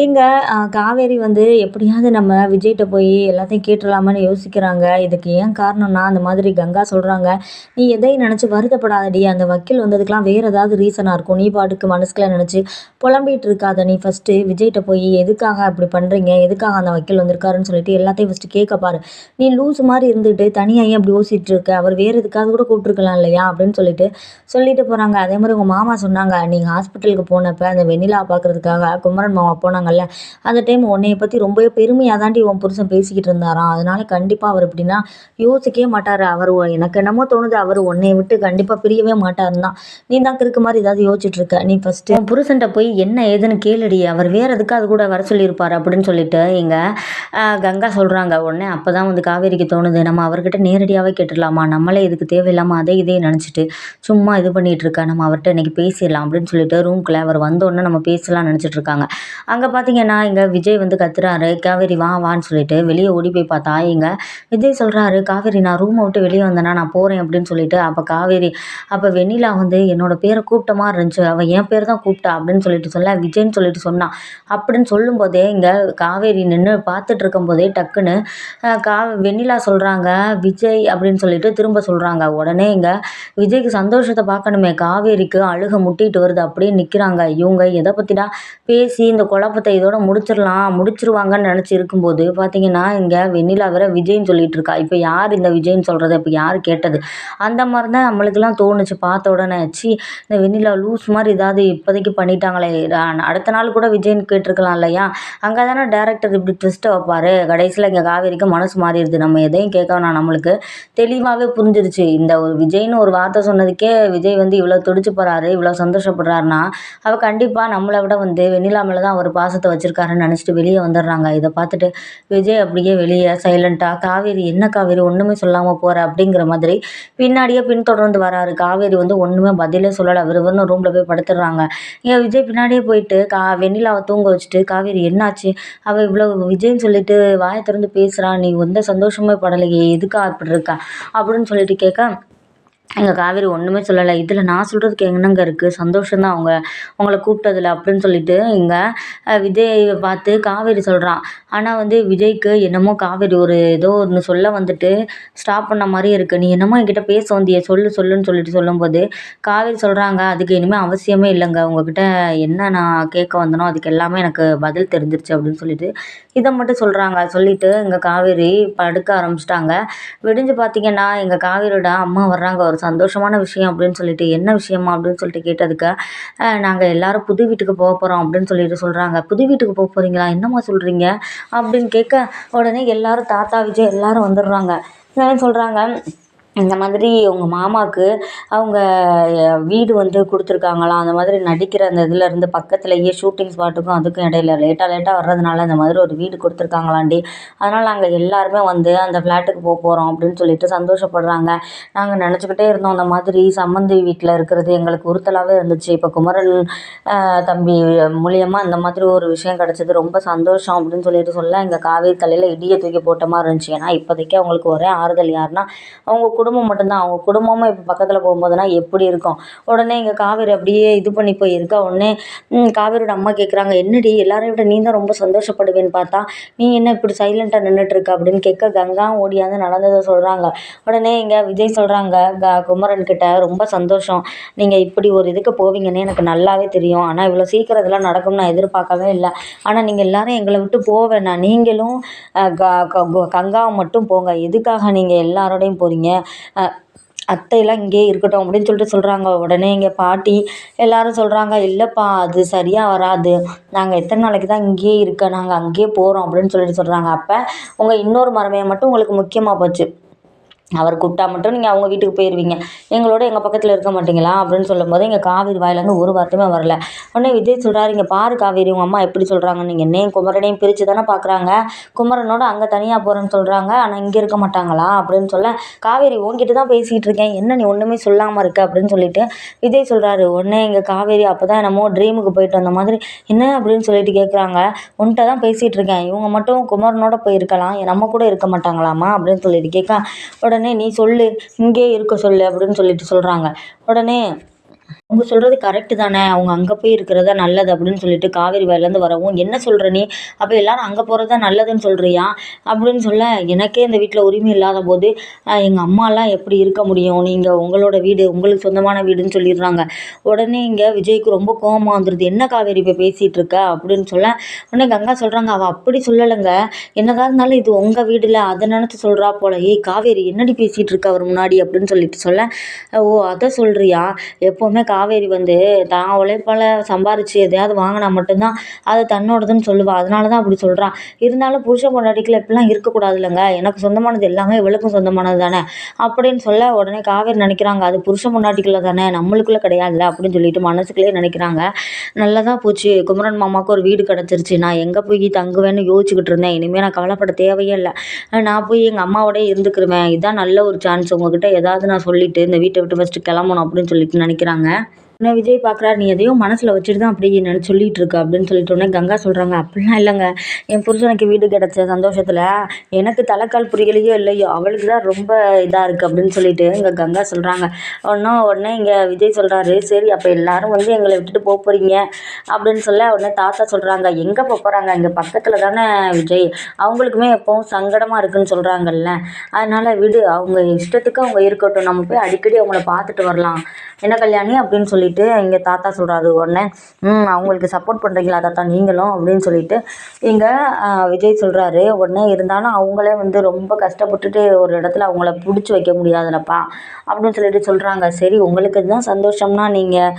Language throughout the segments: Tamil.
இங்கே காவேரி வந்து எப்படியாவது நம்ம விஜய்கிட்ட போய் எல்லாத்தையும் கேட்டுடலாமான்னு யோசிக்கிறாங்க. இதுக்கு ஏன் காரணம்னா அந்த மாதிரி கங்கா சொல்கிறாங்க நீ எதையும் நினச்சி வருத்தப்படாதடி. அந்த வக்கீல் வந்ததுக்கெலாம் வேறு ஏதாவது ரீசனாக இருக்கும். நீ பாட்டுக்கு மனசுக்குள்ள நினச்சி புலம்பிகிட்டு இருக்காத. நீ ஃபஸ்ட்டு விஜய்கிட்ட போய் எதுக்காக அப்படி பண்ணுறீங்க எதுக்காக அந்த வக்கீல் வந்திருக்காருன்னு சொல்லிட்டு எல்லாத்தையும் ஃபஸ்ட்டு கேட்க பாரு. நீ லூஸ் மாதிரி இருந்துட்டு தனியாக ஏன் அப்படி யோசிச்சுட்டு இருக்க? அவர் வேறு எதுக்காக கூட கூப்பிட்டுருக்கலாம் இல்லையா? அப்படின்னு சொல்லிட்டு சொல்லிட்டு போகிறாங்க அதே மாதிரி உங்கள் மாமா சொன்னாங்க நீங்கள் ஹாஸ்பிட்டலுக்கு போனப்போ அந்த வெண்ணிலா பார்க்குறதுக்காக குமரன் மாமா போனாங்க. சொன்னாங்கல்ல அந்த டைம் உன்னைய பற்றி ரொம்பவே பெருமையாக தாண்டி உன் புருஷன் பேசிக்கிட்டு இருந்தாராம். அதனால கண்டிப்பாக அவர் எப்படின்னா யோசிக்கவே மாட்டார். அவர் எனக்கு என்னமோ தோணுது அவர் உன்னைய விட்டு கண்டிப்பாக பிரியவே மாட்டாருன்னு நீ தான் கிறுக்கு மாதிரி ஏதாவது யோசிச்சுட்டு இருக்க. நீ ஃபஸ்ட்டு உன் புருஷன்ட்ட போய் என்ன ஏதுன்னு கேளுடி. அவர் வேற எதுக்கு அது கூட வர சொல்லியிருப்பார் அப்படின்னு சொல்லிட்டு இங்கே கங்கா சொல்கிறாங்க உடனே அப்போ தான் வந்து காவேரிக்கு தோணுது. நம்ம அவர்கிட்ட நேரடியாகவே கேட்டுடலாமா? நம்மளே இதுக்கு தேவையில்லாமல் அதை இதே நினச்சிட்டு சும்மா இது பண்ணிகிட்டு இருக்கா. நம்ம அவர்கிட்ட இன்றைக்கி பேசிடலாம் அப்படின்னு சொல்லிட்டு ரூம்குள்ளே அவர் வந்தோடனே நம்ம பேசலாம் நினச்சிட்டு இருக்காங்க. அங்கே பார்த்தீங்கன்னா இங்கே விஜய் வந்து கத்துறாரு. காவேரி வா வான்னு சொல்லிட்டு வெளியே ஓடி போய் பார்த்தா இங்கே விஜய் சொல்கிறாரு காவேரி நான் ரூமை விட்டு வெளியே வந்தேன்னா நான் போகிறேன் அப்படின்னு சொல்லிட்டு அப்போ காவேரி அப்போ வெண்ணிலா வந்து என்னோட பேரை கூப்பிட்ட மாதிரி இருந்துச்சு. அவள் என் பேர் தான் கூப்பிட்டா அப்படின்னு சொல்லிட்டு சொல்ல விஜய்ன்னு சொல்லிட்டு சொன்னான் அப்படின்னு சொல்லும்போதே இங்கே காவேரி நின்று பார்த்துட்டு இருக்கும்போதே டக்குன்னு கா வெண்ணிலா சொல்கிறாங்க விஜய் அப்படின்னு சொல்லிட்டு திரும்ப சொல்கிறாங்க உடனே இங்கே விஜய்க்கு சந்தோஷத்தை பார்க்கணுமே. காவேரிக்கு அழுக முட்டிட்டு வருது அப்படியே நிற்கிறாங்க இவங்க எதை பற்றினா பேசி இந்த குழப்பத்தை குடும்பத்தை இதோட முடிச்சிடலாம் முடிச்சிருவாங்கன்னு நினச்சி இருக்கும்போது பார்த்தீங்கன்னா இங்கே வெண்ணிலா வேற விஜய்ன்னு சொல்லிட்டு இருக்கா. இப்போ யார் இந்த விஜய்ன்னு சொல்கிறத இப்போ யார் கேட்டது? அந்த மாதிரி தான் நம்மளுக்கெல்லாம் தோணுச்சு. பார்த்த உடனே சி இந்த வெண்ணிலா லூஸ் மாதிரி ஏதாவது இப்போதைக்கு பண்ணிட்டாங்களே. அடுத்த நாள் கூட விஜய்ன்னு கேட்டிருக்கலாம் இல்லையா? அங்கே தானே டேரக்டர் இப்படி ட்விஸ்ட்டை வைப்பார். கடைசியில் இங்கே காவேரிக்கு மனசு மாறிடுது. நம்ம எதையும் கேட்க வேணாம் நம்மளுக்கு. தெளிவாகவே புரிஞ்சிருச்சு. இந்த ஒரு விஜய்னு ஒரு வார்த்தை சொன்னதுக்கே விஜய் வந்து இவ்வளோ துடிச்சு போகிறாரு இவ்வளோ சந்தோஷப்படுறாருன்னா அவள் கண்டிப்பாக நம்மளை விட வந்து வெண்ணிலா மேலே தான் ஒரு பாசத்தை வச்சுருக்காருன்னு நினச்சிட்டு வெளியே வந்துடுறாங்க. இதை பார்த்துட்டு விஜய் அப்படியே வெளியே சைலண்ட்டாக காவேரி என்ன காவேரி? ஒன்றுமே சொல்லாமல் போகிற அப்படிங்கிற மாதிரி பின்னாடியே பின்தொடர்ந்து வராரு. காவேரி வந்து ஒன்றுமே பதிலே சொல்லலை. விறுவிறுன்னு ரூமில் போய் படுத்துடுறாங்க. ஏன் விஜய் பின்னாடியே போயிட்டு கா வெண்ணிலாவை தூங்க வச்சுட்டு காவேரி என்னாச்சு? அவள் இவ்வளோ விஜய்னு சொல்லிட்டு வாயை திறந்து பேசுகிறான் நீ எந்த சந்தோஷமே படலையே. எதுக்கா அப்படி இருக்கா? அப்படின்னு சொல்லிட்டு கேட்க எங்கள் காவேரி ஒன்றுமே சொல்லலை. இதில் நான் சொல்கிறதுக்கு என்னங்க இருக்குது சந்தோஷம் தான் அவங்க. உங்களை கூப்பிட்டதில்ல அப்படின்னு சொல்லிட்டு இங்கே விஜயை பார்த்து காவேரி சொல்கிறான் ஆனால் வந்து விஜய்க்கு என்னமோ காவேரி ஒரு ஏதோ ஒன்று சொல்ல வந்துட்டு ஸ்டாப் பண்ண மாதிரி இருக்குது நீ என்னமோ என்கிட்ட பேச வந்தியே சொல்லு சொல்லுன்னு சொல்லிட்டு சொல்லும்போது காவேரி சொல்கிறாங்க அதுக்கு இனிமேல் அவசியமே இல்லைங்க. உங்ககிட்ட என்ன நான் கேட்க வந்தனோ அதுக்கு எல்லாமே எனக்கு பதில் தெரிஞ்சிருச்சு அப்படின்னு சொல்லிட்டு இதை மட்டும் சொல்கிறாங்க சொல்லிவிட்டு எங்கள் காவேரி படுக்க ஆரம்பிச்சிட்டாங்க. விடிஞ்சு பார்த்தீங்கன்னா எங்கள் காவேரியோட அம்மா வர்றாங்க. ஒரு சந்தோஷமான விஷயம் அப்படின்னு சொல்லிட்டு என்ன விஷயமா? அப்படின்னு சொல்லிட்டு கேட்டதுக்கு நாங்கள் எல்லாரும் புது வீட்டுக்கு போக போகிறோம் அப்படின்னு சொல்லிட்டு சொல்கிறாங்க புது வீட்டுக்கு போக போகிறீங்களா என்னம்மா சொல்கிறீங்க அப்படின்னு கேட்க உடனே எல்லாரும் தாத்தா விஜய் எல்லாரும் வந்துடுறாங்க. சொல்கிறாங்க இந்த மாதிரி உங்கள் மாமாவுக்கு அவங்க வீடு வந்து கொடுத்துருக்காங்களாம் அந்த மாதிரி நடிக்கிற அந்த இதுலேருந்து பக்கத்துலேயே ஷூட்டிங் ஸ்பாட்டுக்கும் அதுக்கும் இடையில லேட்டாக லேட்டாக வர்றதுனால இந்த மாதிரி ஒரு வீடு கொடுத்துருக்காங்களாண்டி. அதனால் நாங்கள் எல்லாருமே வந்து அந்த ஃப்ளாட்டுக்கு போக போகிறோம் அப்படின்னு சொல்லிட்டு சந்தோஷப்படுறாங்க. நாங்கள் நினச்சிக்கிட்டே இருந்தோம் அந்த மாதிரி சம்மந்தி வீட்டில் இருக்கிறது எங்களுக்கு உறுத்தலாகவே இருந்துச்சு. இப்போ குமரன் தம்பி மூலியமாக இந்த மாதிரி ஒரு விஷயம் கிடச்சது ரொம்ப சந்தோஷம் அப்படின்னு சொல்லிட்டு சொல்ல எங்கள் காவேரி தலையில் இடியை தூக்கி போட்ட மாதிரி இருந்துச்சு. ஏன்னா இப்போதைக்கு அவங்களுக்கு ஒரே ஆறுதல் யாருன்னா அவங்க குடும்பம் மட்டும்தான். அவங்க குடும்பமும் இப்போ பக்கத்தில் போகும்போதுனா எப்படி இருக்கும்? உடனே இங்கே காவேரி அப்படியே இது பண்ணி போய் இருக்கா? உடனே காவேரியோட அம்மா கேட்குறாங்க என்னடி? எல்லாரையும் விட நீ தான் ரொம்ப சந்தோஷப்படுவேன்னு பார்த்தா நீ என்ன இப்படி சைலண்ட்டாக நின்றுட்டுருக்க அப்படின்னு கேட்க கங்கா ஓடியாந்து நடந்ததை சொல்கிறாங்க உடனே இங்கே விஜய் சொல்கிறாங்க க குமரன் கிட்ட ரொம்ப சந்தோஷம். நீங்கள் இப்படி ஒரு இதுக்கு போவீங்கன்னு எனக்கு நல்லாவே தெரியும். ஆனால் இவ்வளோ சீக்கிரம் இதெல்லாம் நடக்கும்னு நான் எதிர்பார்க்கவே இல்லை. ஆனால் நீங்கள் எல்லோரும் எங்களை விட்டு போக வேணாம். நீங்களும் கங்காவை மட்டும் போங்க. எதுக்காக நீங்கள் எல்லாரோடையும் போகிறீங்க அத்தையெல்லாம் இங்கேயே இருக்கட்டும் அப்படின்னு சொல்லிட்டு சொல்கிறாங்க உடனே இங்கே பாட்டி எல்லோரும் சொல்கிறாங்க இல்லைப்பா அது சரியாக வராது. நாங்கள் எத்தனை நாளைக்கு தான் இங்கேயே இருக்க நாங்கள் அங்கேயே போகிறோம் அப்படின்னு சொல்லிட்டு சொல்கிறாங்க அப்போ உங்கள் இன்னொரு மருமகன் மட்டும் உங்களுக்கு முக்கியமாக போச்சு. அவர் கூப்பிட்டா மட்டும் நீங்கள் அவங்க வீட்டுக்கு போயிடுவீங்க எங்களோட எங்கள் பக்கத்தில் இருக்க மாட்டீங்களா? அப்படின்னு சொல்லும்போது இங்கே காவேரி வாயிலேருந்து ஒரு வார்த்தையுமே வரல. உடனே விஜய் சொல்கிறாரு இங்கே பாரு காவேரி உங்கள் அம்மா எப்படி சொல்கிறாங்க நீங்கள் என்னையும் குமரனையும் பிரித்து தானே பார்க்குறாங்க குமரனோட அங்கே தனியாக போகிறேன்னு சொல்கிறாங்க ஆனால் இங்கே இருக்க மாட்டாங்களா? அப்படின்னு சொல்ல காவேரி உங்ககிட்ட தான் பேசிகிட்டு இருக்கேன். என்ன நீ ஒன்றுமே சொல்லாமல் இருக்க? அப்படின்னு சொல்லிட்டு விஜய் சொல்கிறாரு உடனே இங்கே காவேரி அப்போ தான் என்னமோ ட்ரீமுக்கு போயிட்டு வந்த மாதிரி என்ன? அப்படின்னு சொல்லிட்டு கேட்குறாங்க உன்கிட்ட தான் பேசிகிட்டு இருக்கேன். இவங்க மட்டும் குமரனோட போயிருக்கலாம். நம்ம கூட இருக்க மாட்டாங்களாமா? அப்படின்னு சொல்லிட்டு கேட்க உடனே உடனே நீ சொல்லு இங்கேயே இருக்க சொல்லு அப்படின்னு சொல்லிட்டு சொல்கிறாங்க உடனே அவங்க சொல்கிறது கரெக்டு தானே? அவங்க அங்கே போய் இருக்கிறதா நல்லது அப்படின்னு சொல்லிட்டு காவேரி வயலேருந்து வரவும் என்ன சொல்கிற நீ? அப்போ எல்லாரும் அங்கே போகிறதா நல்லதுன்னு சொல்கிறியா அப்படின்னு சொல்ல எனக்கே இந்த வீட்டில் உரிமை இல்லாத போது எங்கள் அம்மாலாம் எப்படி இருக்க முடியும்? நீங்கள் உங்களோட வீடு உங்களுக்கு சொந்தமான வீடுன்னு சொல்லிடுறாங்க. உடனே இங்கே விஜய்க்கு ரொம்ப கோபமாக வந்துடுது என்ன காவேரி இப்போ பேசிகிட்டு இருக்க? அப்படின்னு சொல்ல உடனே கங்கா சொல்கிறாங்க அவள் அப்படி சொல்லலைங்க. என்னதான் இருந்தாலும் இது உங்கள் வீடில். அதை நினச்சி சொல்கிறா போல. ஏய் காவேரி என்னடி பேசிகிட்டு இருக்க? அவர் முன்னாடி அப்படின்னு சொல்லிட்டு சொல்ல ஓ அதை சொல்கிறியா எப்போவுமே கா காவேரி வந்து தான் உழைப்பால் சம்பாரித்து எதையாவது வாங்கினா மட்டும்தான் அது தன்னோடதுன்னு சொல்லுவாள் அதனால தான் அப்படி சொல்கிறான் இருந்தாலும் புருஷன் பொண்டாட்டிக்கில் இப்படிலாம் இருக்கக்கூடாது இல்லைங்க எனக்கு சொந்தமானது எல்லாமே இவளுக்கும் சொந்தமானது தானே அப்படின்னு சொல்ல உடனே காவேரி நினைக்கிறாங்க. அது புருஷன் பொண்டாட்டிக்குள்ளே தானே நம்மளுக்குள்ளே கிடையாதுல்ல அப்படின்னு சொல்லிட்டு மனசுக்குள்ளேயே நினைக்கிறாங்க. நல்லதாக போச்சு. குமரன் மாமாவுக்கு ஒரு வீடு கிடச்சிருச்சு. நான் எங்கே போய் தங்குவேன்னு யோசிச்சுக்கிட்டு இருந்தேன். இனிமேல் நான் கவலைப்பட தேவையே இல்லை. நான் போய் எங்கள் அம்மாவோடய இருந்துக்கிருவேன். இதுதான் நல்ல ஒரு சான்ஸ் உங்ககிட்ட ஏதாவது நான் சொல்லிவிட்டு இந்த வீட்டை விட்டு ஃபஸ்ட்டு கிளம்பணும் அப்படின்னு சொல்லிட்டு நினைக்கிறாங்க. நான் விஜய் பார்க்குறாரு நீ எதையோ மனசில் வச்சுட்டு தான் அப்படி நினச்சி சொல்லிகிட்டு இருக்க அப்படின்னு சொல்லிட்டு உடனே கங்கா சொல்கிறாங்க அப்படிலாம் இல்லைங்க. என் புருஷனுக்கு வீடு கிடச்ச சந்தோஷத்தில் எனக்கு தலைக்கால் புரியலையோ இல்லையோ அவளுக்கு தான் ரொம்ப இதாக இருக்குது அப்படின்னு சொல்லிட்டு இங்கே கங்கா சொல்கிறாங்க ஒன்றும் உடனே இங்கே விஜய் சொல்கிறாரு சரி அப்போ எல்லோரும் வந்து எங்களை விட்டுட்டு போக போகிறீங்க அப்படின்னு சொல்ல உடனே தாத்தா சொல்கிறாங்க எங்கே போக போகிறாங்க இங்கே பக்கத்தில் தானே விஜய். அவங்களுக்குமே எப்போவும் சங்கடமாக இருக்குன்னு சொல்கிறாங்கல்ல அதனால் விடு அவங்க இஷ்டத்துக்கு அவங்க இருக்கட்டும். நம்ம போய் அடிக்கடி அவங்கள பார்த்துட்டு வரலாம். என்ன கல்யாணி? அப்படின்னு சொல்லிட்டு இங்கே தாத்தா சொல்கிறாரு உடனே அவங்களுக்கு சப்போர்ட் பண்ணுறீங்களா தாத்தா? நீங்களும் அப்படின்னு சொல்லிட்டு. இங்கே விஜய் சொல்கிறாரு உடனே இருந்தாலும் அவங்களே வந்து ரொம்ப கஷ்டப்பட்டுட்டு ஒரு இடத்துல அவங்கள பிடிச்சி வைக்க முடியாதுலப்பா அப்படின்னு சொல்லிட்டு சொல்கிறாங்க சரி உங்களுக்கு தான் சந்தோஷம்னா நீங்கள்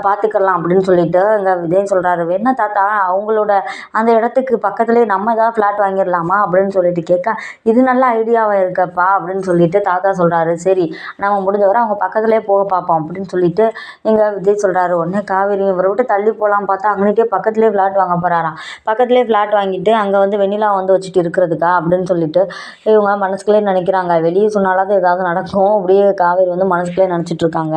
பார்த்துக்கலாம் அப்படின்னு சொல்லிட்டு இங்கே விஜய் சொல்கிறாரு வேணா தாத்தா அவங்களோட அந்த இடத்துக்கு பக்கத்துலேயே நம்ம ஏதாவது ஃப்ளாட் வாங்கிடலாமா? அப்படின்னு சொல்லிட்டு கேட்க இது நல்ல ஐடியாவாக இருக்கப்பா அப்படின்னு சொல்லிட்டு தாத்தா சொல்கிறாரு சரி நம்ம முடிஞ்ச வரை அவங்க பக்கத்துலேயே போக பார்ப்போம் அப்படின்னு சொல்லிட்டு இங்கே விஜய் சொல்கிறாரு உடனே காவேரி இவரை விட்டு தள்ளி போகலாம் பார்த்தா அங்கனைக்கே பக்கத்துலேயே ஃப்ளாட் வாங்க போகிறாராம் பக்கத்துலேயே ஃப்ளாட் வாங்கிட்டு அங்கே வந்து வெண்ணிலா வந்து வச்சுட்டு இருக்கிறதுக்கா? அப்படின்னு சொல்லிட்டு இவங்க மனசுக்குள்ளே நினைக்கிறாங்க. வெளியே சொன்னாலாவது ஏதாவது நடக்கும். அப்படியே காவேரி வந்து மனசுக்குள்ளே நினச்சிட்ருக்காங்க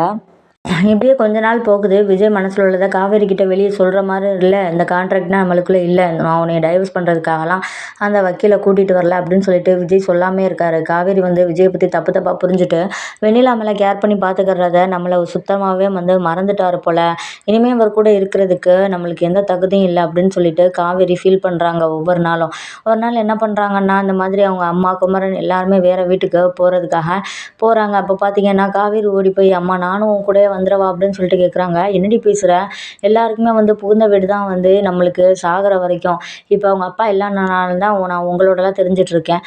இப்படியே கொஞ்ச நாள் போகுது. விஜய் மனசில் உள்ளதை காவேரி கிட்ட வெளியே சொல்கிற மாதிரி இல்லை. இந்த கான்ட்ராக்ட்னா நம்மளுக்குள்ளே இல்லை. நான் உன்னை டைவர்ஸ் பண்ணுறதுக்காகலாம் அந்த வக்கீலை கூட்டிகிட்டு வரல அப்படின்னு சொல்லிட்டு விஜய் சொல்லாமே இருக்கார். காவேரி வந்து விஜயை பற்றி தப்பு தப்பாக புரிஞ்சுட்டு வெண்ணிலா மேலே கேர் பண்ணி பார்த்துக்கிறத நம்மளை சுத்தமாகவே வந்து மறந்துட்டார் போல். இனிமேல் அவர் கூட இருக்கிறதுக்கு நம்மளுக்கு எந்த தகுதியும் இல்லை அப்படின்னு சொல்லிட்டு காவேரி ஃபீல் பண்ணுறாங்க ஒவ்வொரு நாளும். ஒரு நாள் என்ன பண்ணுறாங்கன்னா இந்த மாதிரி அவங்க அம்மா குமரன் எல்லாருமே வேறு வீட்டுக்கு போகிறதுக்காக போகிறாங்க அப்போ பார்த்தீங்கன்னா காவேரி ஓடி போய் அம்மா நானும் கூட வந்துடவா அப்படின்னு சொல்லிட்டு கேட்குறாங்க என்னடி பேசுகிற எல்லாருக்குமே வந்து புகுந்த வீடு தான் வந்து நம்மளுக்கு சாகிற வரைக்கும். இப்போ அவங்க அப்பா இல்லைனாலும் தான் நான் உங்களோடலாம் தெரிஞ்சிட்ருக்கேன்.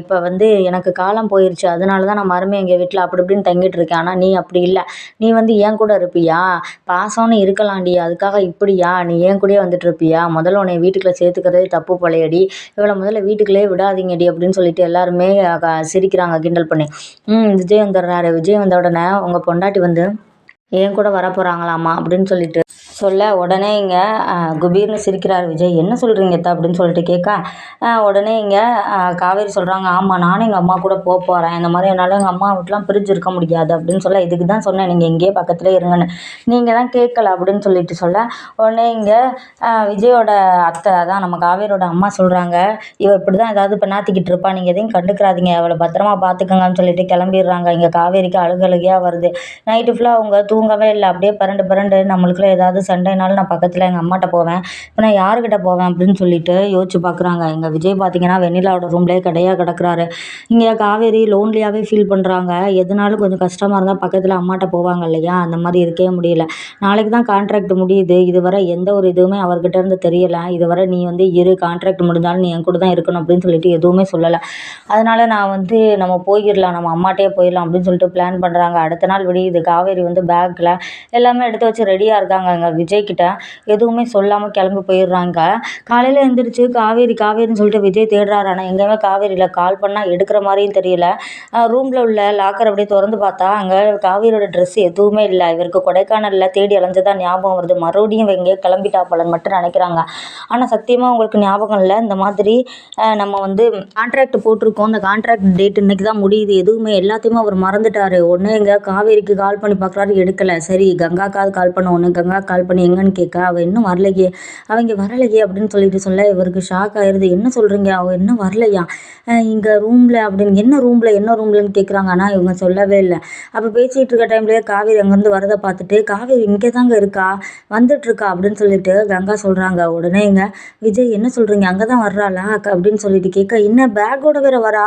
இப்போ வந்து எனக்கு காலம் போயிடுச்சு அதனால தான் நான் மறுமையும் எங்கள் வீட்டில் அப்படி இப்படின்னு தங்கிட்டு இருக்கேன் ஆனால் நீ அப்படி இல்லை. நீ வந்து ஏன் கூட இருப்பியா? பாசம்னு இருக்கலாம்டி. அதுக்காக இப்படியா? நீ ஏன் கூடயே வந்துட்டு இருப்பியா முதல்ல உன்னை வீட்டுக்குள்ளே சேர்த்துக்கிறது தப்பு போலையடி. இவ்வளோ முதல்ல வீட்டுக்குள்ளேயே விடாதீங்கடி அப்படின்னு சொல்லிட்டு எல்லாருமே சிரிக்கிறாங்க கிண்டல் பண்ணி. ம் விஜய் வந்துடுறாரு விஜய் வந்த உடனே உங்கள் பொண்டாட்டி வந்து என் கூட வரப்போகிறாங்களாம்மா அப்படின்னு சொல்லிட்டு. சொல்ல உடனே இங்கே குபீர்னு சிரிக்கிறார் விஜய். என்ன சொல்கிறீங்க தா அப்படின்னு சொல்லிட்டு கேட்க உடனே இங்கே காவேரி சொல்கிறாங்க ஆமாம் நானும் எங்கள் அம்மா கூட போக போகிறேன் இந்த மாதிரி என்னால் எங்கள் அம்மா வீட்டுலாம் பிரிஞ்சு இருக்க முடியாது. அப்படின்னு சொல்ல இதுக்கு தான் சொன்னேன். நீங்கள் இங்கேயே பக்கத்தில் இருங்கன்னு. நீங்கள் தான் கேட்கல அப்படின்னு சொல்லிட்டு சொல்ல உடனே இங்கே விஜயோட அத்தை அதான் நம்ம காவேரியோட அம்மா சொல்கிறாங்க இவ இப்படி தான் ஏதாவது பண்ணாத்திக்கிட்டு இருப்பா. நீங்கள் எதையும் கண்டுக்கிறாதீங்க. அவளை பத்திரமா பார்த்துக்கங்கன்னு சொல்லிட்டு கிளம்பிடுறாங்க. இங்கே காவேரிக்கு அழுகழுகையாக வருது. நைட்டு ஃபுல்லாக அவங்க தூங்கவே இல்லை. அப்படியே பரண்டு பரண்டு நம்மளுக்குள்ள ஏதாவது சண்டைனாலும் நான் பக்கத்தில் எங்கள் அம்மாட்ட போவேன். இப்போ நான் யாருக்கிட்ட போவேன் அப்படின்னு சொல்லிட்டு யோசிச்சு பார்க்குறாங்க எங்கள் விஜய் பார்த்தீங்கன்னா வெண்ணிலாவோட ரூம்லேயே கடையாக கிடக்குறாரு. இங்கே காவேரி லோன்லியாகவே ஃபீல் பண்ணுறாங்க எதுனாலும் கொஞ்சம் கஷ்டமாக இருந்தால் பக்கத்தில் அம்மாட்ட போவாங்க இல்லையா? அந்த மாதிரி இருக்கவே முடியல. நாளைக்கு தான் கான்ட்ராக்ட் முடியுது. இதுவரை எந்த ஒரு இதுவுமே அவர்கிட்ட இருந்து தெரியலை. இதுவரை நீ வந்து இரு கான்ட்ராக்ட் முடிஞ்சாலும் நீ என் கூட தான் இருக்கணும் அப்படின்னு சொல்லிட்டு எதுவுமே சொல்லலை. அதனால் நான் வந்து நம்ம போயிடலாம். நம்ம அம்மாட்டே போயிடலாம் அப்படின்னு சொல்லிட்டு பிளான் பண்ணுறாங்க அடுத்த நாள் விடியுது. காவேரி வந்து பேக்கில் எல்லாமே எடுத்து வச்சு ரெடியாக இருக்காங்க. அங்கே விஜய்கிட்ட எதுவுமே சொல்லாமல் கிளம்பி போயிடுறாங்க. காலையில் எழுந்திரிச்சு காவேரி காவேரின்னு சொல்லிட்டு விஜய் தேடுறாரு. ஆனால் எங்கேயுமே காவேரியில் கால் பண்ணால் எடுக்கிற மாதிரியும் தெரியல. ரூமில் உள்ள லாக்கர் அப்படியே திறந்து பார்த்தா அங்கே காவேரியோட ட்ரெஸ் எதுவுமே இல்லை. இவருக்கு கொடைக்கானலில் தேடி அலைஞ்சதா ஞாபகம் வருது. மறுபடியும் எங்கேயோ கிளம்பிட்டா போலன்னு மட்டும் நினைக்கிறாங்க. ஆனால் சத்தியமாக உங்களுக்கு ஞாபகம் இல்லை? இந்த மாதிரி நம்ம வந்து கான்ட்ராக்ட் போட்டிருக்கோம். அந்த கான்ட்ராக்ட் டேட் இன்னைக்கு தான் முடியுது. எதுவுமே எல்லாத்தையுமே அவர் மறந்துட்டார். ஒன்று எங்கே காவேரிக்கு கால் பண்ணி பார்க்குறாரு. எடுக்கலை. சரி கங்காக்காவது கால் பண்ண. ஒன்று கங்கா கால் பண்ணி எங்கன்னு கேட்க அவள் இன்னும் வரலையே. அவங்க வரலையே அப்படின்னு சொல்லிட்டு சொல்ல இவருக்கு ஷாக் ஆயிடுது என்ன சொல்கிறீங்க அவள் இன்னும் வரலையா? இங்கே ரூமில் அப்படின்னு என்ன ரூமில் என்ன ரூம்லன்னு கேட்குறாங்க ஆனால் இவங்க சொல்லவே இல்லை. அப்போ பேசிகிட்டு இருக்க டைம்லேயே காவேரி அங்கேருந்து வரதை பார்த்துட்டு காவேரி இங்கே தாங்க இருக்கா? வந்துட்டுருக்கா அப்படின்னு சொல்லிட்டு கங்கா சொல்கிறாங்க உடனே இங்கே விஜய் என்ன சொல்கிறீங்க அங்கே தான் வர்றாளா அப்படின்னு சொல்லிட்டு கேட்க என்ன பேக்கோட வேற வரா?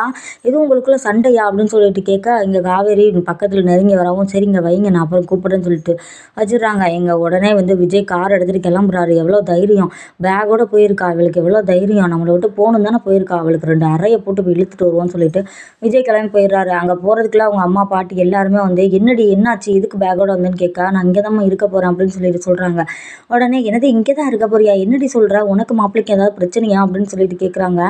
எதுவும் உங்களுக்குள்ள சண்டையா? அப்படின்னு சொல்லிட்டு கேட்க இங்கே காவேரி பக்கத்தில் நெருங்கி வரவும் சரிங்க வைங்க நான் அப்புறம் கூப்பிடுறேன்னு சொல்லிட்டு வச்சிடுறாங்க. எங்கள் உடனே வந்து விஜய் கார் எடுத்துகிட்டு கிளம்புறாரு. எவ்வளோ தைரியம்? பேக்கோட போயிருக்கா அவளுக்கு? எவ்வளோ தைரியம்? நம்மளை விட்டு போகணும் தானே போயிருக்கா அவளுக்கு? ரெண்டு அறையை போட்டு போய் இழுத்துட்டு வருவோம்னு சொல்லிட்டு விஜய் கிளம்பி போயிடுறாரு. அங்கே போகிறதுக்குள்ள அவங்க அம்மா பாட்டி எல்லாருமே வந்து என்னடி என்னாச்சு? இதுக்கு பேக்கோட வந்தேன்னு கேட்கா? நான் இங்கே தான் இருக்க போகிறேன் அப்படின்னு சொல்லிட்டு சொல்கிறாங்க உடனே என்னது இங்கே தான் இருக்க போறியா? என்னடி சொல்கிற உனக்கு மாப்பிள்ளைக்கு ஏதாவது பிரச்சனையா? அப்படின்னு சொல்லிட்டு கேட்குறாங்க.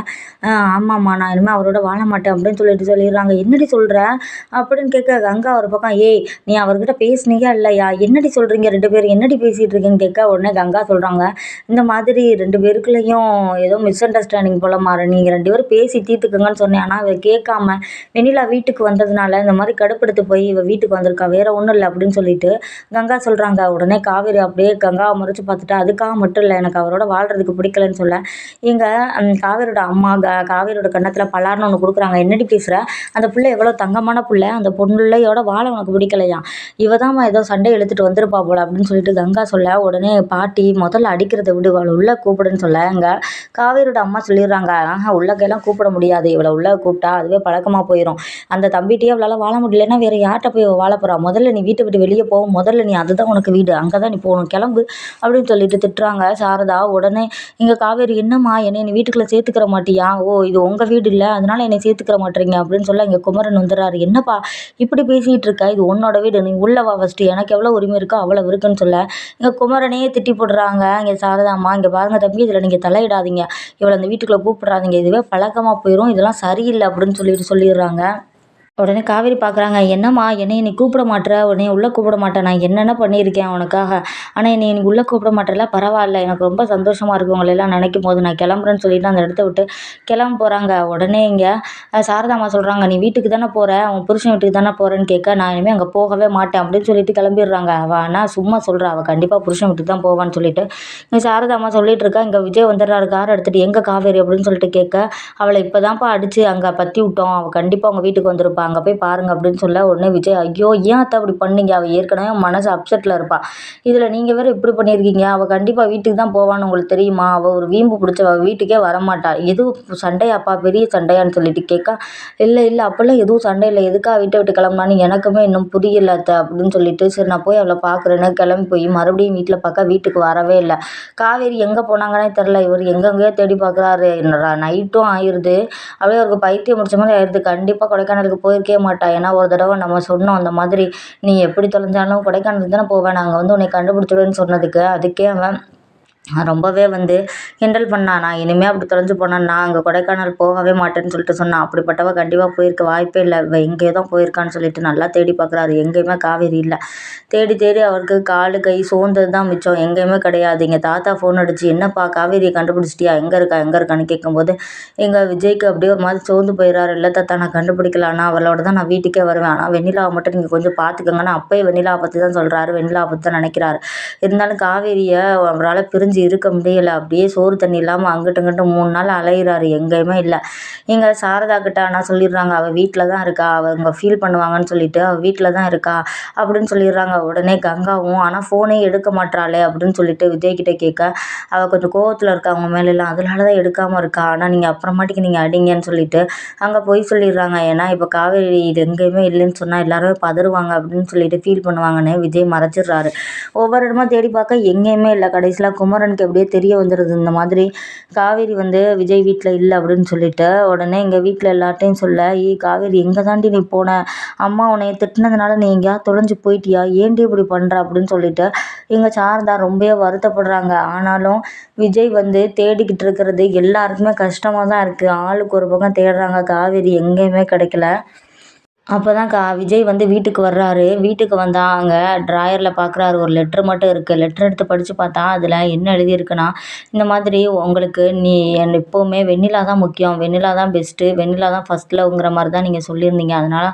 ஆமாம்மா நான் இனிமேல் அவரோட வாழ மாட்டேன் அப்படின்னு சொல்லிட்டு சொல்லிடுறாங்க. என்னடி சொல்கிற அப்படின்னு கேட்க கங்கா ஒரு பக்கம் ஏய் நீ அவர்கிட்ட பேசுனீங்க இல்லையா? என்னடி சொல்கிறீங்க ரெண்டு பேரும்? என்னடி பேசிட்டு இருக்கீங்கன்னு கேட்க உடனே கங்கா சொல்கிறாங்க இந்த மாதிரி ரெண்டு பேருக்குள்ளேயும் ஏதோ மிஸ் அண்டர்ஸ்டாண்டிங் போல மாற நீங்கள் ரெண்டு பேரும் பேசி தீர்த்துக்குங்கன்னு சொன்னேன். ஆனால் அவள் கேட்காம வெண்ணிலா வீட்டுக்கு வந்ததுனால இந்த மாதிரி கடுப்படுத்து போய் இவள் வீட்டுக்கு வந்திருக்கா வேற ஒன்றும் இல்லை அப்படின்னு சொல்லிட்டு கங்கா சொல்கிறாங்க உடனே காவேரி அப்படியே கங்காவை முறைச்சு பார்த்துட்டு அதுக்காக மட்டும் இல்லை எனக்கு அவரோட வாழ்கிறதுக்கு பிடிக்கலன்னு சொல்ல. எங்கள் காவேரியோட அம்மா க காவேரியோட கன்னத்தில் பலார்னு ஒன்று கொடுக்குறாங்க. என்னடி பேசுகிற அந்த பிள்ளை எவ்வளோ தங்கமான பிள்ளை அந்த பொண்ணுள்ளையோட வாழ உனக்கு பிடிக்கலையா? இவ தான் ஏதோ சண்டை எழுத்துட்டு வந்திருப்பா போல அப்படின்னு சொல்லிட்டு கங்கா சொல்ல உடனே பாட்டி முதல்ல அடிக்கிறத விடு அவளை உள்ளே கூப்பிடுன்னு சொல்ல. அங்கே காவேரியோட அம்மா சொல்லிடுறாங்க. ஆஹா உள்ளக்கையெல்லாம் கூப்பிட முடியாது. இவளை உள்ளே கூப்பிட்டா அதுவே பழக்கமாக போயிடும் அந்த தம்பிகிட்டயே அவளால் வாழ முடியலன்னா வேறு யார்கிட்ட போய் வாழ போகிறா முதல்ல நீ வீட்டை விட்டு வெளியே போகும் முதல்ல நீ அதுதான் உனக்கு வீடு. அங்கே தான் நீ போகணும். கிளம்பு. அப்படின்னு சொல்லிட்டு திட்டுறாங்க. சாரதா உடனே இங்கே காவேரி என்னம்மா? என்னை நீ வீட்டுக்குள்ளே சேர்த்துக்கிற மாட்டியா? ஓ இது உங்கள் வீடு இல்லை. அதனால என்னை சேர்த்துக்கிற மாட்டேறீங்க. அப்படின்னு சொல்ல இங்கே குமரன் வந்துடுறாரு. என்னப்பா? இப்படி பேசிகிட்டு இருக்க? இது உன்னோட வீடு. நீ உள்ள வா ஃபஸ்ட்டு எனக்கு எவ்வளோ உரிமை இருக்கோ அவ்வளோ இருக்குன்னு சொல்ல. இங்கே குமரனையே திட்டி போடுறாங்க. இங்கே சாரதாம்மா இங்கே பாருங்க தம்பி இதில் நீங்கள் தலையிடாதீங்க. இவளை அந்த வீட்டுக்குள்ளே கூப்பிட்றாதீங்க. இதுவே பழக்கமாக போயிடும் இதெல்லாம் சரியில்லை அப்படின்னு சொல்லிட்டு சொல்லிடுறாங்க. உடனே காவேரி பார்க்குறாங்க என்னம்மா என்னை நீ கூப்பிட மாட்டேற? உடனே உள்ளே கூப்பிட மாட்டேன். நான் என்னென்ன பண்ணியிருக்கேன் உனக்காக? ஆனால் என்னை நீ உள்ளே கூப்பிட மாட்டேல பரவாயில்ல. எனக்கு ரொம்ப சந்தோஷமாக இருக்கும் உங்களெல்லாம் நினைக்கும் போது நான் கிளம்புறேன்னு சொல்லிட்டு அந்த இடத்த விட்டு கிளம்ப போகிறாங்க உடனே இங்கே சாரதாமா சொல்கிறாங்க நீ வீட்டுக்கு தானே போகிற உன் புருஷன் வீட்டுக்கு தானே போகிறேன்னு கேட்க நான் இனிமேல் அங்கே போகவே மாட்டேன். அப்படின்னு சொல்லிட்டு கிளம்பிடுறாங்க. அவள் ஆனால் சும்மா சொல்கிறா அவள் கண்டிப்பாக புருஷன் வீட்டுக்கு தான் போவான்னு சொல்லிட்டு. இங்கே சாரதாமா சொல்லிட்டு இருக்கா இங்கே விஜய் வந்துடுறாரு. கார் எடுத்துகிட்டு எங்கே காவேரி? அப்படின்னு சொல்லிட்டு கேட்க அவளை இப்போ தான்ப்பா அடித்து அங்கே பற்றி விட்டோம். அவள் கண்டிப்பாக அவங்க வீட்டுக்கு வந்திருப்பாங்க. அங்கே போய் பாருங்கள் அப்படின்னு சொல்ல உடனே விஜய் ஐயோ ஏன் அத்தை அப்படி பண்ணீங்க? அவள் ஏற்கனவே மனசு அப்செட்டில் இருப்பாள் இதில் நீங்கள் வேறு இப்படி பண்ணியிருக்கீங்க. அவள் கண்டிப்பாக வீட்டுக்கு தான் போவான்னு உங்களுக்கு தெரியுமா? அவள் ஒரு வீம்பு பிடிச்ச அவள் வீட்டுக்கே வரமாட்டாள் எதுவும் சண்டையாப்பா பெரிய சண்டையான்னு சொல்லிட்டு கேட்கா இல்லை இல்லை அப்போல்லாம் எதுவும் சண்டை இல்லை. எதுக்காக வீட்டை விட்டு கிளம்புனான்னு எனக்குமே இன்னும் புரியல அத்தை அப்படின்னு சொல்லிட்டு சரி நான் போய் அவளை பார்க்குறேன்னு கிளம்பி போய் மறுபடியும் வீட்டில் பார்க்க வீட்டுக்கு வரவே இல்லை. காவேரி எங்கே போனாங்கன்னே தெரில இவர் எங்கெங்கேயோ தேடி பார்க்குறாரு நைட்டும் ஆயிடுது அப்படியே அவருக்கு பைத்தியம் முடிச்ச மாதிரி ஆயிடுது கண்டிப்பாக கொடைக்கானலுக்கு போய் போயிருக்கே மாட்டா. ஏன்னா ஒரு தடவை நம்ம சொன்னோம் அந்த மாதிரி நீ எப்படி தொலைஞ்சாலும் கொடைக்கானலுக்கு தானே போவேன். நாங்கள் வந்து உன்னை கண்டுபிடிச்சிடுவேன்னு சொன்னதுக்கு அதுக்கே அவன் ரொம்பவே வந்து கிண்டல் பண்ணான் நான் இனிமேல் அப்படி தொலைஞ்சு போனேன்னா நான் அங்கே கொடைக்கானல் போகவே மாட்டேன்னு சொல்லிட்டு சொன்னான் அப்படிப்பட்டவ கண்டிப்பாக போயிருக்க வாய்ப்பே இல்லை. இவள் எங்கேயோ தான் போயிருக்கான்னு சொல்லிட்டு நல்லா தேடி பார்க்குறாரு எங்கேயுமே காவேரி இல்லை. தேடி தேடி அவருக்கு காலு கை சோர்ந்தது தான் மிச்சம். எங்கேயுமே கிடையாது. எங்கள் தாத்தா ஃபோன் அடிச்சு என்னப்பா காவேரியை கண்டுபிடிச்சிட்டியா? எங்கே இருக்கா? எங்கே இருக்கான்னு கேட்கும்போது எங்கள் விஜய்க்கு அப்படியே ஒரு மாதிரி சோர்ந்து போயிடுறாரு இல்லை தாத்தா நான் கண்டுபிடிக்கலான்னா அவளோட தான் நான் வீட்டுக்கே வருவேன். ஆனால் வெண்ணிலாவை மட்டும் நீங்கள் கொஞ்சம் பார்த்துக்கோங்கன்னு அப்போயே வெண்ணிலாவை பற்றி தான் சொல்கிறாரு வெண்ணிலாவை பற்றி தான் நினைக்கிறாரு. இருந்தாலும் காவேரியை அவரால் பிரிஞ்சு இருக்க முடியலை. அப்படியே சோறு தண்ணி இல்லாமல் அங்கிட்டும் இங்கிட்டும் மூணு நாள் அலையிறாரு. எங்கேயுமே இல்லை. இங்கே சாரதா கிட்ட ஆனால் சொல்லிடுறாங்க அவள் வீட்டில் தான் இருக்கா. அவங்க ஃபீல் பண்ணுவாங்கன்னு சொல்லிட்டு அவள் வீட்டில் தான் இருக்கா அப்படின்னு சொல்லிடுறாங்க. உடனே கங்காவும் ஆனால் ஃபோனே எடுக்க மாட்டாளே அப்படின்னு சொல்லிட்டு விஜய் கிட்ட கேட்க அவள் கொஞ்சம் கோவத்தில் இருக்கா அவங்க மேலெல்லாம் அதனால தான் எடுக்காமல் இருக்கா. ஆனால் நீங்கள் அப்புறமாட்டிக்கு நீங்கள் அடிங்கன்னு சொல்லிட்டு அங்கே போய் சொல்லிடுறாங்க. ஏன்னா இப்போ காவேரி இது எங்கேயுமே இல்லைன்னு சொன்னால் எல்லாருமே பதறுவாங்க அப்படின்னு சொல்லிட்டு ஃபீல் பண்ணுவாங்கன்னு விஜய் மறைச்சிடுறாரு. ஒவ்வொரு இடமா தேடி பார்க்க எங்கேயுமே இல்லை. கடைசியில் குமரன் குமரனுக்கு எப்படியே தெரிய வந்துடுது இந்த மாதிரி காவேரி வந்து விஜய் வீட்டில் இல்லை அப்படின்னு சொல்லிட்டு உடனே எங்கள் வீட்டில் எல்லார்ட்டையும் சொல்ல ஏ காவேரி எங்கே தாண்டி நீ போன? அம்மா உன்னைய திட்டினதுனால நீ எங்கேயாவது தொலைஞ்சு போயிட்டியா? ஏன்டி இப்படி பண்ணுற அப்படின்னு சொல்லிட்டு எங்கள் சாரதா ரொம்பவே வருத்தப்படுறாங்க. ஆனாலும் விஜய் வந்து தேடிக்கிட்டு இருக்கிறது எல்லாருக்குமே கஷ்டமாக தான் இருக்குது ஆளுக்கு ஒரு பக்கம் தேடுறாங்க. காவேரி எங்கேயுமே கிடைக்கல. அப்போ தான் கா விஜய் வந்து வீட்டுக்கு வர்றாரு. வீட்டுக்கு வந்தால் அங்கே ட்ராயரில் பார்க்குறாரு ஒரு லெட்ரு மட்டும் இருக்குது லெட்ரு எடுத்து படித்து பார்த்தா அதில் என்ன எழுதியிருக்குன்னா இந்த மாதிரி உங்களுக்கு நீ என் எப்போவுமே வெண்ணிலா தான் முக்கியம். வெண்ணிலா தான் பெஸ்ட்டு வெண்ணிலா தான் ஃபஸ்ட் லவ்ங்கிற மாதிரி தான் நீங்கள் சொல்லியிருந்தீங்க. அதனால்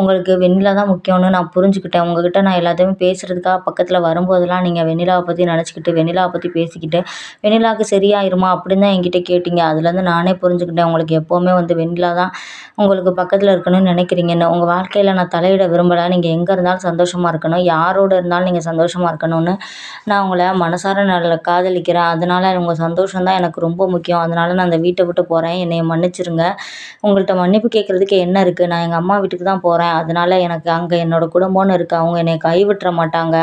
உங்களுக்கு வெண்ணிலா தான் முக்கியம்னு நான் புரிஞ்சுக்கிட்டேன். உங்ககிட்ட நான் எல்லாத்தையுமே பேசுகிறதுக்காக பக்கத்தில் வரும்போதெல்லாம் நீங்கள் வெண்ணிலாவை பற்றி நினச்சிக்கிட்டு வெண்ணிலாவை பற்றி பேசிக்கிட்டு வெண்ணிலாவுக்கு சரியாயிருமா அப்படின்னு தான் என்கிட்ட கேட்டீங்க. அதுலேருந்து நானே புரிஞ்சுக்கிட்டேன். உங்களுக்கு எப்போவுமே வந்து வெண்ணிலா தான் உங்களுக்கு பக்கத்தில் இருக்கணும்னு நினைக்கிறீங்கன்னு உங்கள் வாழ்க்கையில் நான் தலையிட விரும்பலை. நீங்கள் எங்கே இருந்தாலும் சந்தோஷமாக இருக்கணும். யாரோடு இருந்தாலும் நீங்கள் சந்தோஷமாக இருக்கணும்னு நான் உங்களை மனசார நல்ல காதலிக்கிறேன். அதனால் உங்கள் சந்தோஷம் தான் எனக்கு ரொம்ப முக்கியம். அதனால் நான் அந்த வீட்டை விட்டு போகிறேன் என்னை மன்னிச்சிருங்க. உங்கள்கிட்ட மன்னிப்பு கேட்குறதுக்கு என்ன இருக்குது நான் எங்கள் அம்மா வீட்டுக்கு தான் போகிறேன் அதனால் எனக்கு அங்கே என்னோடய குடும்பம்னு இருக்குது அவங்க என்னை கைவிட்டுற மாட்டாங்க.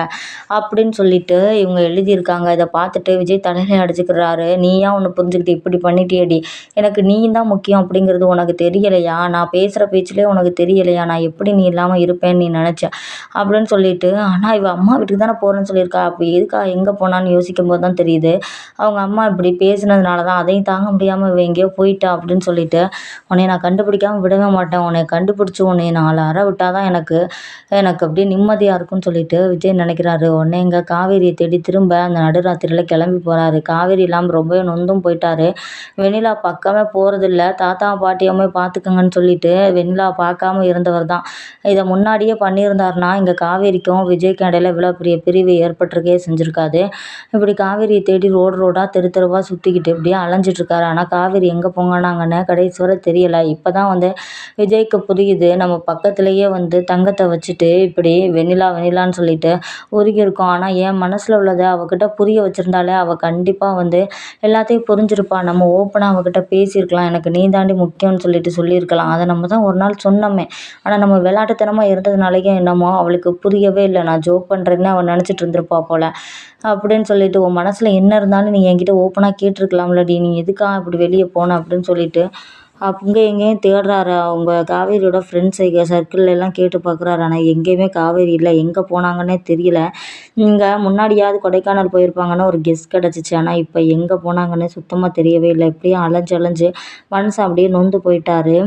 அப்படின்னு சொல்லிட்டு இவங்க எழுதியிருக்காங்க. இதை பார்த்துட்டு விஜய் தலையில் அடிச்சுக்கிறாரு. நீயா ஒன்று புரிஞ்சுக்கிட்டு இப்படி பண்ணிட்டேடி எனக்கு நீ தான் முக்கியம் அப்படிங்கிறது உனக்கு தெரியலையா? நான் பேசுகிற பேச்சிலே உனக்கு இல்லையா? நான் எப்படி நீ இல்லாமல் இருப்பேன்னு நீ நினச்ச? அப்படின்னு சொல்லிட்டு ஆனால் இவள் அம்மா வீட்டுக்கு தானே போகிறேன்னு சொல்லியிருக்கா. அப்போ எதுக்கா எங்கே போனான்னு யோசிக்கும் போது தான் தெரியுது. அவங்க அம்மா இப்படி பேசினதுனால தான் அதையும் தாங்க முடியாமல் இவள் எங்கேயோ போயிட்டா. அப்படின்னு சொல்லிட்டு உன்னை நான் கண்டுபிடிக்காமல் விடவே மாட்டேன். உன்னை கண்டுபிடிச்சி உன்னை நாலு அற விட்டால் தான் எனக்கு எனக்கு அப்படியே நிம்மதியாக இருக்கும்னு சொல்லிட்டு விஜய் நினைக்கிறாரு. உடனே எங்கள் காவேரியை தேடி திரும்ப அந்த நடுராத்திரியில் கிளம்பி போகிறாரு காவேரி இல்லாமல் ரொம்பவே நொந்தும் போயிட்டாரு. வெண்ணிலா பக்கமே போகிறதில்ல தாத்தா பாட்டியம்மே பார்த்துக்கங்கன்னு சொல்லிட்டு வெண்ணிலா பார்க்காம இருந்தவர் தான். இதை முன்னாடியே பண்ணியிருந்தாருனா இங்கே காவேரிக்கும் விஜய்க்கும் இடையில இவ்வளோ பெரிய பிரிவு ஏற்பட்டிருக்கே செஞ்சுருக்காது. இப்படி காவேரியை தேடி ரோடு ரோடாக தெரு தெருவாக சுற்றிக்கிட்டு இப்படியே அலைஞ்சிட்ருக்காரு. ஆனால் காவேரி எங்கே போங்கனாங்கன்னு கடைசி வரை தெரியலை. இப்போ தான் வந்து விஜய்க்கு புரியுது. நம்ம பக்கத்துலேயே வந்து தங்கத்தை வச்சுட்டு இப்படி வெண்ணிலா வெண்ணிலான்னு சொல்லிட்டு உருகி இருக்கோம் ஆனால் என் மனசில் உள்ளதை அவகிட்ட புரிய வச்சுருந்தாலே அவள் கண்டிப்பாக வந்து எல்லாத்தையும் புரிஞ்சிருப்பாள் நம்ம ஓப்பனாக அவகிட்ட பேசியிருக்கலாம். எனக்கு நீ தாண்டி முக்கியம்னு சொல்லிட்டு சொல்லியிருக்கலாம். அதை நம்ம தான் ஒரு நாள் சொன்னோமே. ஆனால் நம்ம விளாட்டுத்தனமாக இருந்ததுனாலேயே என்னமோ அவளுக்கு புரியவே இல்லை. நான் ஜோக் பண்ணுறேன்னு அவள் நினச்சிட்டு இருந்திருப்பா போல். அப்படின்னு சொல்லிட்டு உன் மனசில் என்ன இருந்தாலும் நீ என்கிட்ட ஓப்பனாக கேட்டிருக்கலாம்லடி. நீ எதுக்காக இப்படி வெளியே போன? அப்படின்னு சொல்லிட்டு அங்கே எங்கேயும் தேடுறாரு. அவங்க காவேரியோட ஃப்ரெண்ட்ஸ் சர்க்கிள்ல எல்லாம் கேட்டு பார்க்குறாரு ஆனால் எங்கேயுமே காவேரி இல்லை. எங்கே போனாங்கன்னே தெரியல. இங்கே முன்னாடியாவது கொடைக்கானல் போயிருப்பாங்கன்னா ஒரு கெஸ் கிடச்சிச்சு. ஆனால் இப்போ எங்கே போனாங்கன்னே சுத்தமாக தெரியவே இல்லை. இப்படியே அலைஞ்சு அலைஞ்சு மனுஷன் அப்படியே நொந்து போயிட்டாரு.